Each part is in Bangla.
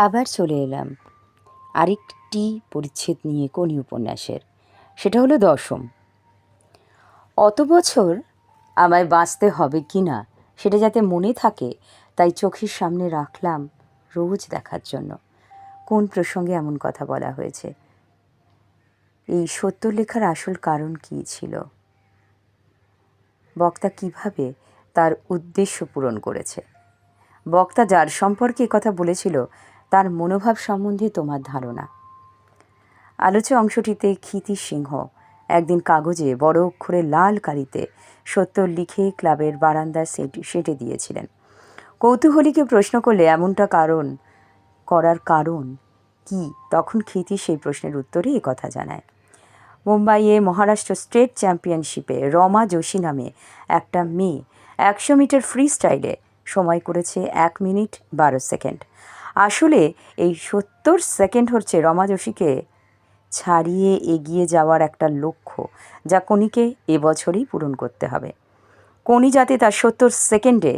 আবার চলে এলাম। আরেকটি পরিচ্ছেদ নিয়ে কোনি উপন্যাসের। সেটা হলো দশম। অত বছর আমায় বাঁচতে হবে কি না, সেটা যাতে মনে থাকে, তাই চোখের সামনে রাখলাম রোজ দেখার জন্য। কোন প্রসঙ্গে এমন কথা বলা হয়েছে? এই সত্য লেখার আসল কারণ কী ছিল? বক্তা কীভাবে তার উদ্দেশ্য পূরণ করেছে? বক্তা যার সম্পর্কে কথা বলেছিল তার মনোভাব সম্বন্ধে তোমার ধারণা। আলোচ্য অংশটিতে ক্ষিতি সিংহ একদিন কাগজে বড় অক্ষরে লাল কালিতে সত্য লিখে ক্লাবের বারান্দায় সেট, সেটে দিয়েছিলেন। কৌতূহলীকে প্রশ্ন করলে এমনটা কারণ, করার কারণ কি? তখন ক্ষিতি সেই প্রশ্নের উত্তরে কথা জানায়। মুম্বাইয়ে মহারাষ্ট্র স্টেট চ্যাম্পিয়নশিপে রমা যোশী নামে একটা মেয়ে একশো মিটার ফ্রি স্টাইলে সময় করেছে এক মিনিট বারো সেকেন্ড। আসলে এই সত্তর সেকেন্ড হচ্ছে রমা যোশীকে ছাড়িয়ে এগিয়ে যাওয়ার একটা লক্ষ্য যা কনিকে এবছরই পূরণ করতে হবে। কনি যাতে তার সত্তর সেকেন্ডে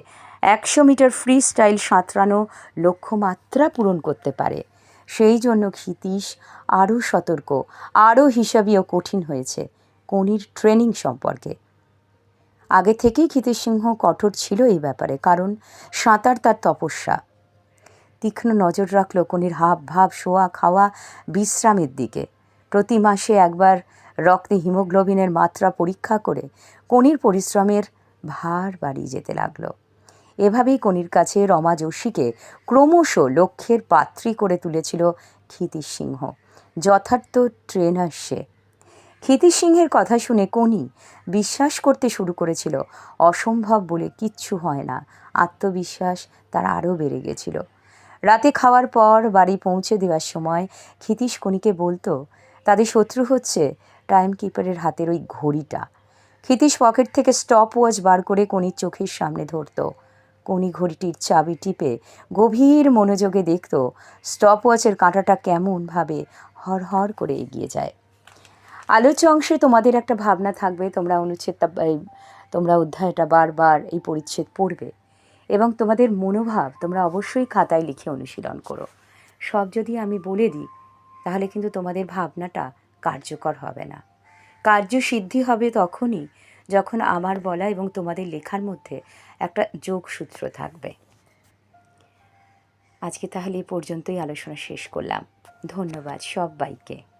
একশো মিটার ফ্রি স্টাইল সাঁতরানো লক্ষ্যমাত্রা পূরণ করতে পারে। সেই জন্য ক্ষিতীশ আরও সতর্ক, আরও হিসাবীয় কঠিন হয়েছে কনির ট্রেনিং সম্পর্কে। আগে থেকেই ক্ষিতীশ সিংহ কঠোর ছিল এই ব্যাপারে, কারণ সাঁতার তার তপস্যা। তীক্ষ্ণ নজর রাখল কনির হাব ভাব, শোয়া, খাওয়া, বিশ্রামের দিকে। প্রতি মাসে একবার রক্তে হিমোগ্লোবিনের মাত্রা পরীক্ষা করে কনির পরিশ্রমের ভার বাড়িয়ে যেতে লাগল। এভাবেই কনির কাছে রমা যোশীকে ক্রমশ লক্ষ্যের পাত্রী করে তুলেছিল ক্ষিতীশ সিংহ, যথার্থ ট্রেনার সে। ক্ষিতীশ সিংহের কথা শুনে কনি বিশ্বাস করতে শুরু করেছিল, অসম্ভব বলে কিচ্ছু হয় না, আত্মবিশ্বাস তার আরও বেড়ে গেছিল। রাতে খাওয়ার পর বাড়ি পৌঁছে দেওয়ার সময় ক্ষিতীশ কনিকে বলতো, তাদের শত্রু হচ্ছে টাইম কিপারের হাতের ওই ঘড়িটা। ক্ষিতীশ পকেট থেকে স্টপ ওয়াচ বার করে কনির চোখের সামনে ধরতো। কনি ঘড়িটির চাবি টিপে গভীর মনোযোগে দেখত স্টপ ওয়াচের কাঁটাটা কেমনভাবে হর করে এগিয়ে যায়। আলোচ্য অংশে তোমাদের একটা ভাবনা থাকবে, তোমরা অনুচ্ছেদটা তোমরা অধ্যায়টা বারবার এই পরিচ্ছেদ পড়বে। এবং তোমাদের মনোভাব তোমরা অবশ্যই খাতায় লিখে অনুশীলন করো। সব যদি আমি বলে দিই, তাহলে কিন্তু তোমাদের ভাবনাটা কার্যকর হবে না। কার্যসিদ্ধি হবে তখনই যখন আমার বলা এবং তোমাদের লেখার মধ্যে একটা যোগসূত্র থাকবে। আজকে তাহলে এ পর্যন্তই আলোচনা শেষ করলাম। ধন্যবাদ সবাইকে।